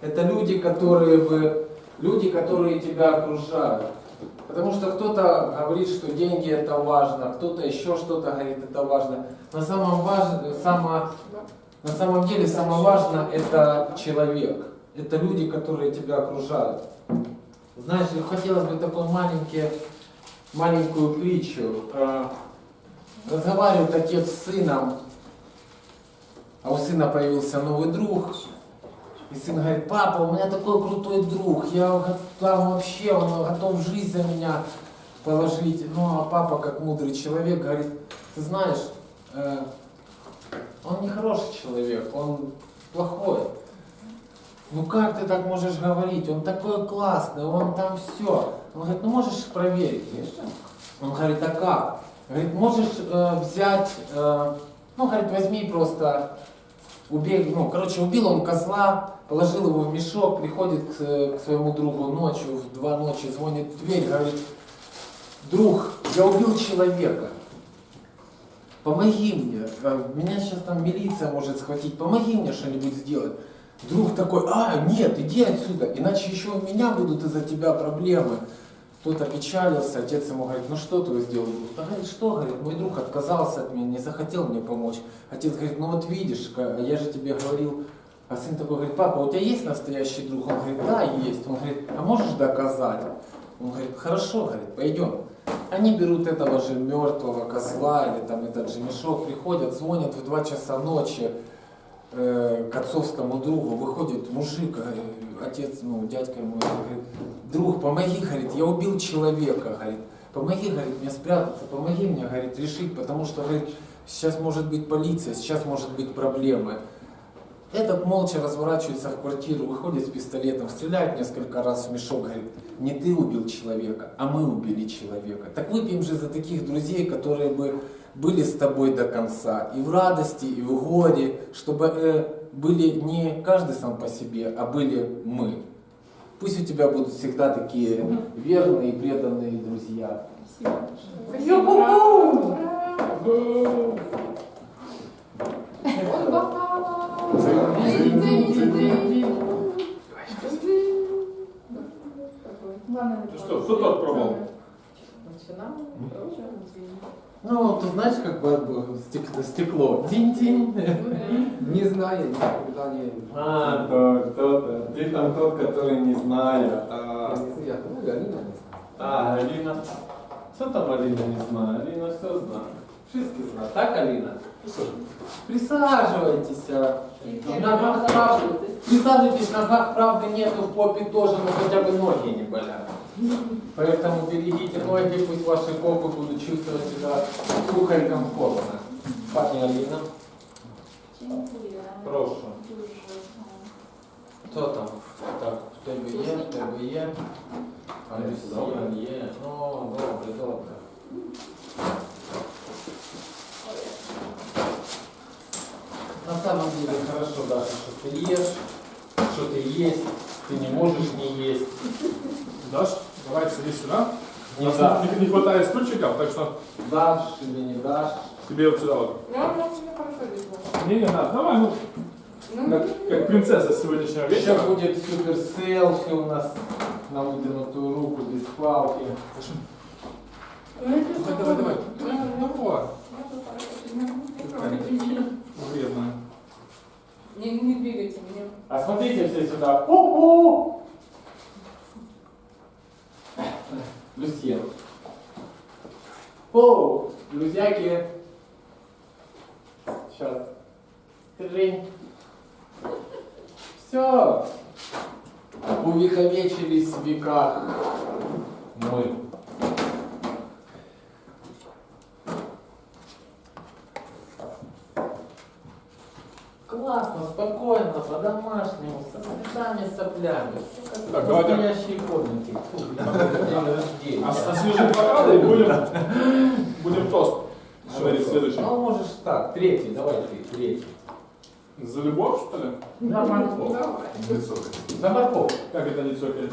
Это люди, которые бы, люди, которые тебя окружают. Потому что кто-то говорит, что деньги это важно, кто-то еще что-то говорит, это важно. На самом, важно, само, на самом деле самое важное это человек. Это люди, которые тебя окружают. Знаешь, хотелось бы такую маленькую, маленькую притчу. Э, Разговаривает отец с сыном, а у сына появился новый друг. И сын говорит, папа, у меня такой крутой друг, я там вообще, он готов жизнь за меня положить. Ну, а папа, как мудрый человек, говорит, ты знаешь, э, он не хороший человек, он плохой. Ну как ты так можешь говорить? Он такой классный, он там все. Он говорит, ну можешь проверить. Он говорит, а как? Говорит, можешь э, взять, э, ну, говорит, возьми просто, убей, ну, короче, убил он козла, положил его в мешок, приходит к, к своему другу ночью, в два ночи, звонит в дверь, говорит, друг, я убил человека, помоги мне, э, меня сейчас там милиция может схватить, помоги мне что-нибудь сделать. Друг такой, а, нет, иди отсюда, иначе еще у меня будут из-за тебя проблемы. Тот опечалился, отец ему говорит, ну что ты сделал? Да говорит, что, говорит, мой друг отказался от меня, не захотел мне помочь. Отец говорит, ну вот видишь, я же тебе говорил. А сын такой говорит, папа, у тебя есть настоящий друг? Он говорит, да, есть. Он говорит, а можешь доказать? Он говорит, хорошо, говорит, пойдем. Они берут этого же мертвого козла или там этот же мешок, приходят, звонят в 2 часа ночи э, к отцовскому другу, выходит мужик, говорит, отец, ну, дядька ему говорит, друг, помоги, говорит, я убил человека, говорит, помоги, говорит, мне спрятаться, помоги мне, говорит, решить, потому что, говорит, сейчас может быть полиция, сейчас может быть проблемы. Этот молча разворачивается в квартиру, выходит с пистолетом, стреляет несколько раз в мешок, говорит, не ты убил человека, а мы убили человека. Так выпьем же за таких друзей, которые бы были с тобой до конца, и в радости, и в горе, чтобы э, были не каждый сам по себе, а были мы. Пусть у тебя будут всегда такие верные и преданные друзья. Ну что, кто тот пробовал? Ну, ты знаешь, как бы стекло, стекло. Тинь-тинь. Не знаю, никогда не... А, то, кто-то. Ты там тот, который не знает. Я не знаю, ну, Галина не знаю. А, Алина. Что там Алина не знает? Алина все знает. Wszystkie знает. Так, Алина? Присаживайтесь. а. В ногах правды. Присаживайтесь, в ногах правды нету, в попе тоже, но хотя бы ноги не болят. Поэтому берегите ноги, пусть ваши попы будут чувствовать себя сухо и комфортно. Пані Аліна, прошу. Хто там? Так, в тебе є, в тебе є. Алюсія є. Ну, добре, добре. На самом деле хорошо, Даша, что ты ешь, что ты есть, ты не можешь не есть. Даш, Давай сиди сюда. Не У нас дашь. не, не хватает стульчиков, так что Дашь или не дашь. тебе вот сюда вот. Я у меня хорошо видно. Не, не надо, давай, ну, как, как принцесса сегодняшнего Еще вечера. будет супер селфи у нас на вытянутую руку без палки. Давай, давай, давай. Давай. Вредная. Не, не двигайте меня. А смотрите все сюда. У-у! Люсьен. О, друзьяки. Сейчас. Трень. Все. Увековечились в веках. Мы. Классно, спокойно, по-домашнему, с цветами, соплями. Как Так, давайте. настоящие рождения. Ос- Освежим бокалы и будем, будем тост говорить следующий. Ну, можешь так, третий, давай ты, третий. За любовь, что ли? За морковку. За морковку. Как это не цокает?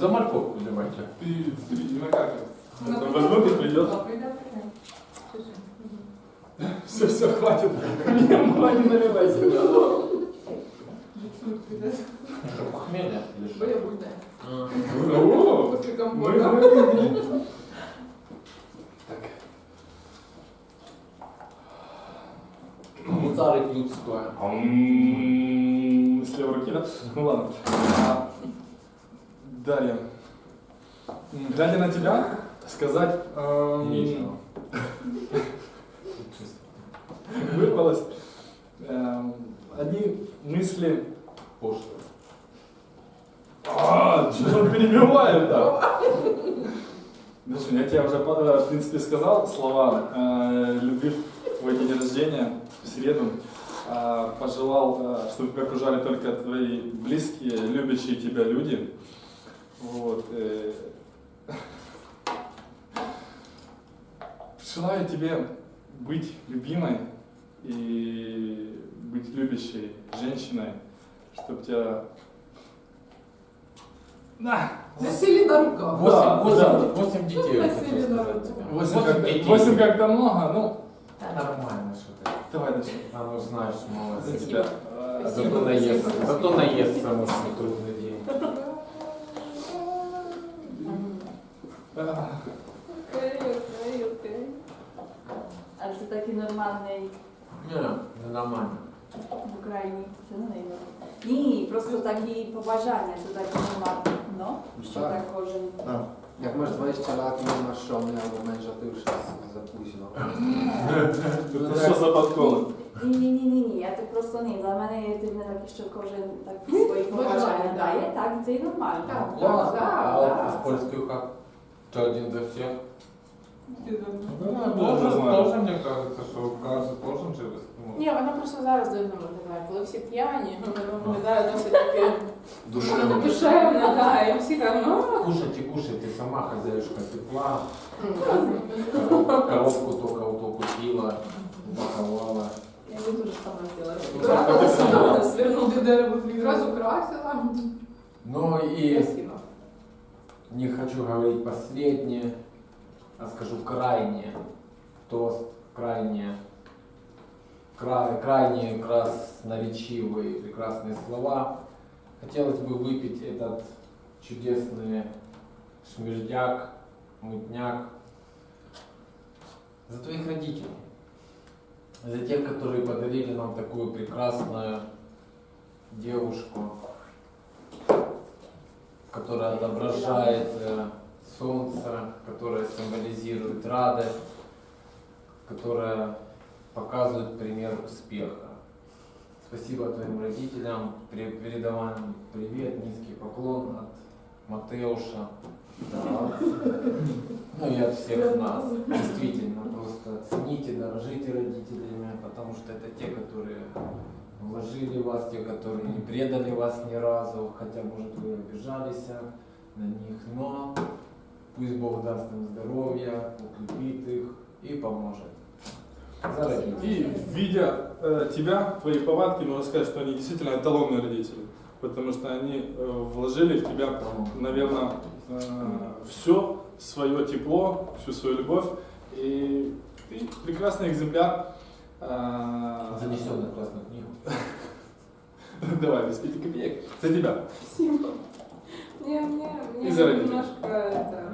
За морковку давайте. Ты, ты, ну как? И придет. Все, все, хватит. Не, не наливайся. Похмелье или что? После компота. стоя. Ам, С левой? Ну ладно. Далее. Глядя на тебя, сказать... эм, Нечего. Вырвалось. эм, Одни мысли... Пошло. А, что он перебивает, да? Ну я тебе уже, э, в принципе, сказал слова э, любви в твой день рождения, в среду. Э, пожелал, э, чтобы тебя окружали только твои близкие, любящие тебя люди. Вот. Желаю тебе быть любимой и быть любящей женщиной, чтобы тебя... Да, Носили на руках. Да, Восемь, да. восемь, восемь детей. я Носили на сказать руки. тебе. Восемь детей. восемь как-то много, ну, Да, нормально, что ты. давай начнем. А ну знаешь, За молодец. тебя. Э, Зато наестся, зато наестся, может, не трудный день. э, Але це такий нормальний Не, не нормально. в Україні. Це не нормально. I po prostu taki poważanie, to tak ma, no, tak. tak jak masz 20 lat i nie masz żony albo męża, to już jest za późno. To jest zapadkowe. Nie, nie, nie, nie, nie, ja to prosto nie. Dla mnie jest jedyny taki jeszcze korzeń tak swoich poważania daje, tak, i to jest normalne. Tak, tak, A w tak. polskich czarnie deszcze? No, Boże, z Bożem nie każdy, co szukał, z Bożem czy тоже, мне кажется, что каждый должен же Ні, вона просто зараз дивно виглядає. Коли всі п'яні, вона виглядає досить таке Душевно. душевно, да, і всі там, ну, Кушайте, кушайте, сама хозяюшка тепла, м, коробку только вот только купила, упаковала. Я би дуже саме Ну, зробила. так, Свернути дерево Зразу красила. Ну и Красиво. не хочу говорить последнее, а скажу крайнее. Тост, крайнее. Край, крайние красноречивые прекрасные слова. Хотелось бы выпить этот чудесный шмеждяк, мутняк за твоих родителей. За тех, которые подарили нам такую прекрасную девушку, которая отображает э, солнце, которая символизирует радость, которая показывает пример успеха. Спасибо твоим родителям, передаваем привет, низкий поклон от Матеуша, да, ну и от всех нас. Действительно, просто цените, дорожите родителями, потому что это те, которые вложили вас, те, которые не предали вас ни разу, хотя, может, вы обижались на них, но пусть Бог даст им здоровья, укрепит их и поможет. И видя э, тебя, твои повадки, можно сказать, что они действительно эталонные родители. Потому что они э, вложили в тебя, наверное, все свое тепло, всю свою любовь. И ты прекрасный экземпляр. э, Занесенный в красную книгу. Давай, без пяти копеек. За тебя. Спасибо. Мне, мне, мне И за родителей. немножко это...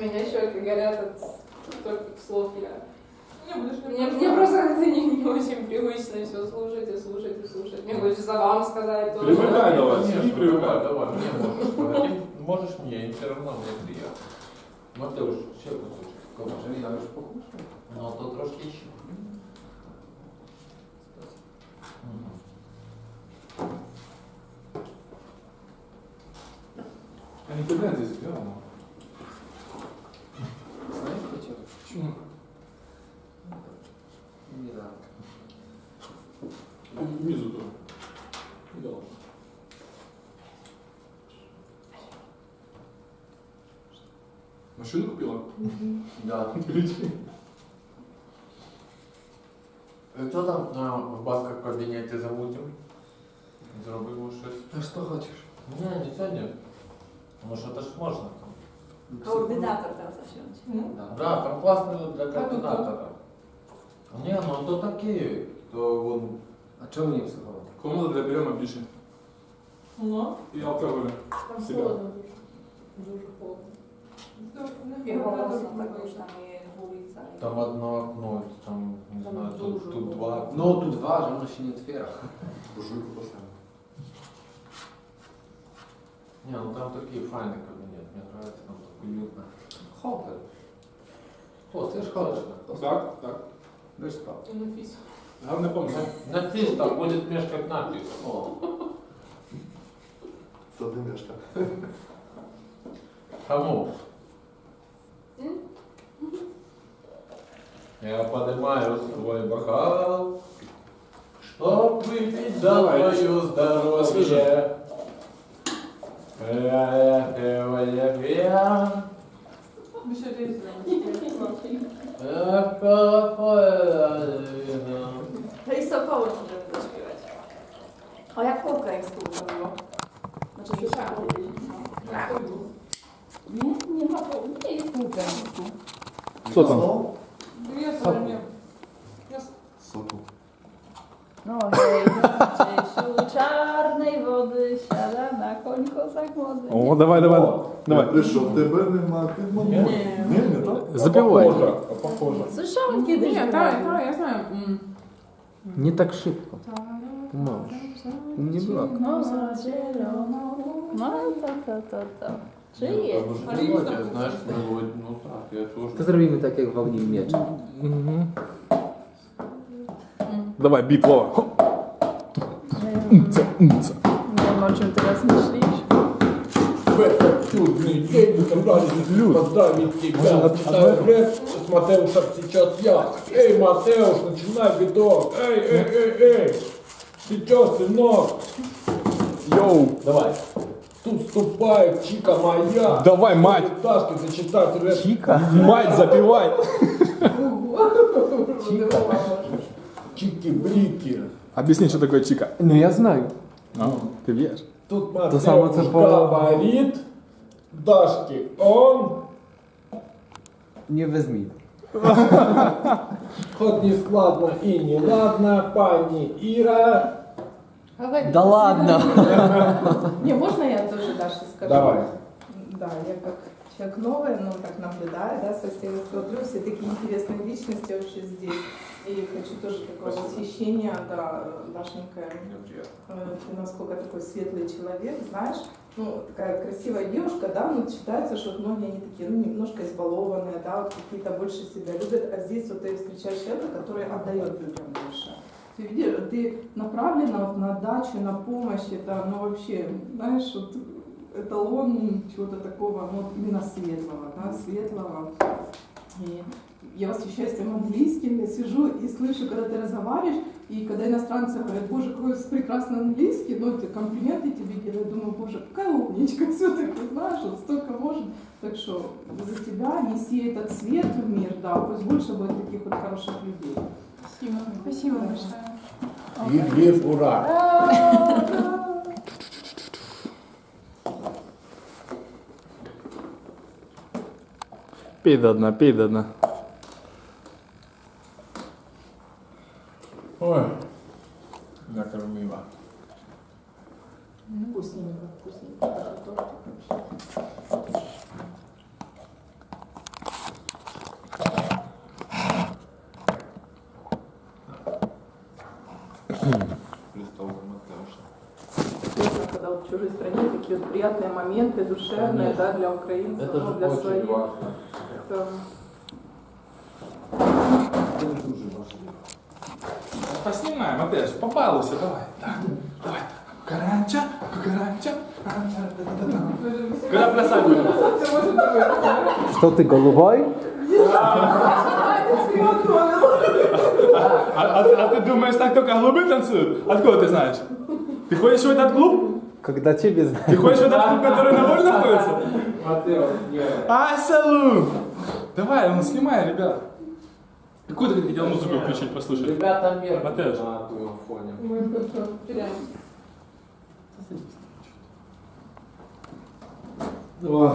Меня щеки горят от стольких слов. Я... Мне, мне просто это не, не очень привычно все слушать и слушать и слушать. Мне хочется вам сказать тоже. Привыкай давай, не привыкай. давай, мне можешь мне, и все равно мне приятно. Матеуш, ще кусочек. Колбаски. Jeżeli nam już pokuszę. Ну, то трошки ще. А не когда здесь сделано? Знаешь почему? Почему? Nie da. Внизу тоже. Да. Машину купила? Да. Ключи. Що там а, в басках кабінеті замутим? Зробимо щось. A co хочешь? Ні, нічого ні. Ну що то ж можна там. Координатор там зачем? Ну, Да, там класно для координатора. Ні, ну то такі, то вон A czemu nie psycholog? Комната для приема пиши. Ну, и алкоголя. там Себя. холодно дуже. Дуже холодно. І голосно також там і вулиця. і- Там одно окно, там, не Там знаю, дуже тут, тут много. два окна. No, tu dwa, że ono się nie otwiera. Буржуйку поставим. Не, ну там такие файный кабинет, мне нравится, там так уютно. Холодно. Холодно, ты ж холодно. Так, так. Weź spał. І Нафіс. Главное помнить. Напись там будет мешкать напись. О. То дымешка. Кому? М? Я поднимаю свой бокал, чтоб выпить за Давай, твое здоровье. Освежи. Эх, я Ми ще різно. Эх, какое вино. To i Sokoły możemy zaśpiewać. O, jak po ukraińsku to było? Znaczy, słyszałam. Nie, Nie ma po, nie jest po ukraińsku. Что там? Сорок. Я Соку. Czarnej wody siada na koń kozak młody. О, давай, давай. Давай. Прийшов, тебе нема, ти мама. Nie. Ні, не так? Запивай. Похоже. Słyszałam kiedyś. Ні, że так, tak. так, я знаю. М. Nie tak szybko. Pomału. Nie było. Koza zielona. No to, to, to, to. Czy jest? Ale nie znam. Знаешь, ну, ну так, я тоже. To zrobimy tak jak w ogniu miecza. Давай, бит, Вова. Nie wiem, o czym teraz myślisz. В этот чудный день мы собрались поздравить тебя. Читаю рэп с Матеушем сейчас я. Эй, Матеуш, начинай видок. Эй, эй, эй, эй. Сейчас, сынок. Йоу. Давай. Тут вступает чика моя. Давай, мать. Ташки зачитать рэп. Cika. Мать, запивай. Чики-брики. Объясни, что такое чика. No ja знаю. А, ты веришь? Тут по- говорит Дашке. Он Nie wezmij. хоть не складно и не ладно, пани Ира. Да ладно. Не, можно тоже Даше скажу? Давай. Да, я как человек новый, но так наблюдаю, да, со стены смотрю, все такие интересные личности вообще здесь. И хочу тоже такое восхищение, да, Дашенька, э, ты насколько такой светлый человек, знаешь, ну, такая красивая девушка, да, но считается, что многие они такие, ну, немножко избалованные, да, вот какие-то больше себя любят, а здесь вот ты встречаешь человека, который отдает людям больше. Ты видишь, ты направлена вот на отдачу, на помощь, это, ну, вообще, знаешь, вот эталон чего-то такого, ну, вот именно светлого, да, светлого. И я восхищаюсь твоим английским, я сижу и слышу, когда ты разговариваешь, и когда иностранцы говорят, боже, какой прекрасный английский, ну, это комплименты тебе делают, думаю, боже, какая умничка все-таки, знаешь, вот столько может. Так что за тебя неси этот свет в мир, да, пусть больше будет таких вот хороших людей. Спасибо. Спасибо большое. И две ура. Пей до дна, пей до дна. Ой, накормила. Вкусненько, вкусненько. да, Матеуша. Интересно, когда вот в чужой стране такие вот приятные моменты, душевные, да, для украинцев, Это ну, для своих. важно. Это Це дуже важливо. Поснимаем, опять, побалуйся, давай. Так, давай. Кукаранча, кукаранча. Когда плясать будем? Что ты, голубой? А, а, а ты думаешь, так только голубые танцуют? Откуда ты знаешь? Ты ходишь в этот клуб? Когда ciebie Ты znajdę. ходишь в этот клуб, который на воле находится? Матео, нет. А! Давай, ну снимай, ребят. Какую ты хотел музыку включить, послушать? Ребята меркнут Матеуш. на твоем фоне. Мы теряем. Ой,